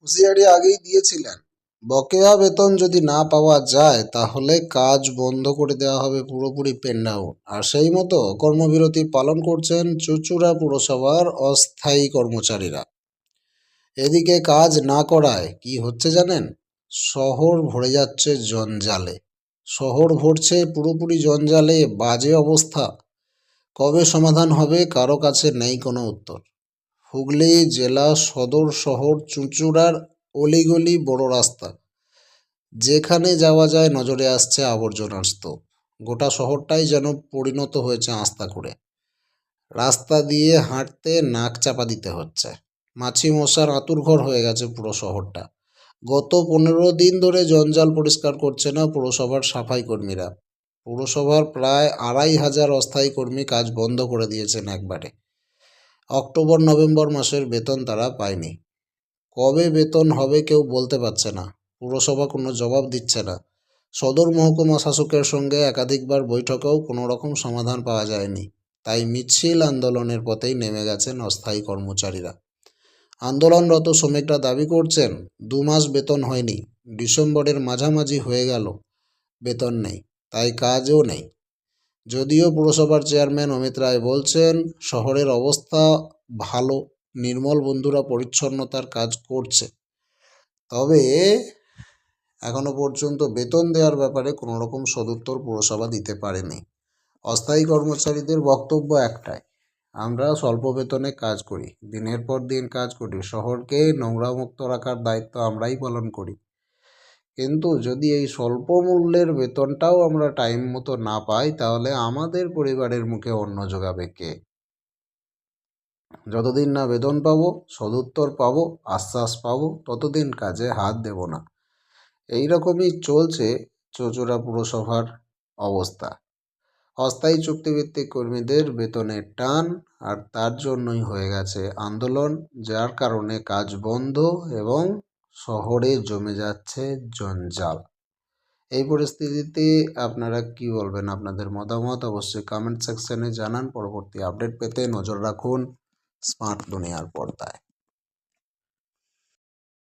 হুঁশিয়ারি আগেই দিয়েছিলেন। বকেয়া বেতন যদি না পাওয়া যায়, তাহলে কাজ বন্ধ করে দেওয়া হবে পুরোপুরি পেন্ডাউন আর সেই মতো কর্মবিরতি পালন করছেন চুচুড়া পুরসভার অস্থায়ী কর্মচারীরা। এদিকে কাজ না করায় কি হচ্ছে জানেন? শহর ভরে যাচ্ছে জঞ্জালে। শহর ভরছে পুরোপুরি জঞ্জালে, বাজে অবস্থা। কবে সমাধান হবে, কারও কাছে নেই কোনো উত্তর। হুগলি জেলা সদর শহর চুঁচুড়ার অলিগলি বড় রাস্তা। যেখানে যাওয়া যায় নজরে আসছে আবর্জনার স্তূপ। গোটা শহরটাই যেন পরিণত হয়েছে আস্তা করে। রাস্তা দিয়ে হাঁটতে নাক চাপা দিতে হচ্ছে। মাছি মশার আঁতুর ঘর হয়ে গেছে পুরো শহরটা। গত পনেরো দিন ধরে জঞ্জাল পরিষ্কার করছে না পুরসভার সাফাই কর্মীরা। পুরসভার প্রায় আড়াই হাজার অস্থায়ী কর্মী কাজ বন্ধ করে দিয়েছেন একবারে। অক্টোবর, নভেম্বর মাসের বেতন তারা পায়নি। কবে বেতন হবে কেউ বলতে পারছে না, পুরসভা কোনো জবাব দিচ্ছে না। সদর মহকুমা শাসকের সঙ্গে একাধিকবার বৈঠকেও কোনো রকম সমাধান পাওয়া যায়নি। তাই মিছিল আন্দোলনের পথেই নেমে গেছেন অস্থায়ী কর্মচারীরা। আন্দোলনরত শ্রমিকরা দাবি করছেন, দু মাস বেতন হয়নি, ডিসেম্বরের মাঝামাঝি হয়ে গেল, বেতন নেই, তাই কাজও নেই। যদিও পুরসভার চেয়ারম্যান অমিত রায় বলছেন, শহরের অবস্থা ভালো, নির্মল বন্ধুরা পরিচ্ছন্নতার কাজ করছে। তবে এখনও পর্যন্ত বেতন দেওয়ার ব্যাপারে কোনো রকম সদুত্তর পুরসভা দিতে পারেনি। অস্থায়ী কর্মচারীদের বক্তব্য একটাই, আমরা স্বল্প বেতনে কাজ করি, দিনের পর দিন কাজ করি, শহরকে নোংরামুক্ত রাখার দায়িত্ব আমরাই পালন করি। কিন্তু যদি এই স্বল্প মূল্যের বেতনটাও আমরা টাইম মতো না পাই, তাহলে আমাদের পরিবারের মুখে অন্ন যোগাবে কে? যতদিন না বেতন পাবো, সদুত্তর পাবো, আশ্বাস পাবো, ততদিন কাজে হাত দেব না। এই রকমই চলছে চচুড়া পুরসভার অবস্থা। অস্থায়ী চুক্তিভিত্তিক কর্মীদের বেতনের টান আর তার জন্যই হয়ে গেছে আন্দোলন, যার কারণে কাজ বন্ধ এবং শহরে জমে যাচ্ছে জঞ্জাল। এই পরিস্থিতিতে আপনারা কি বলবেন? আপনাদের মতামত অবশ্যই কমেন্ট সেকশনে জানান। পরবর্তী আপডেট পেতে নজর রাখুন স্মার্ট দুনিয়ার পর্দায়।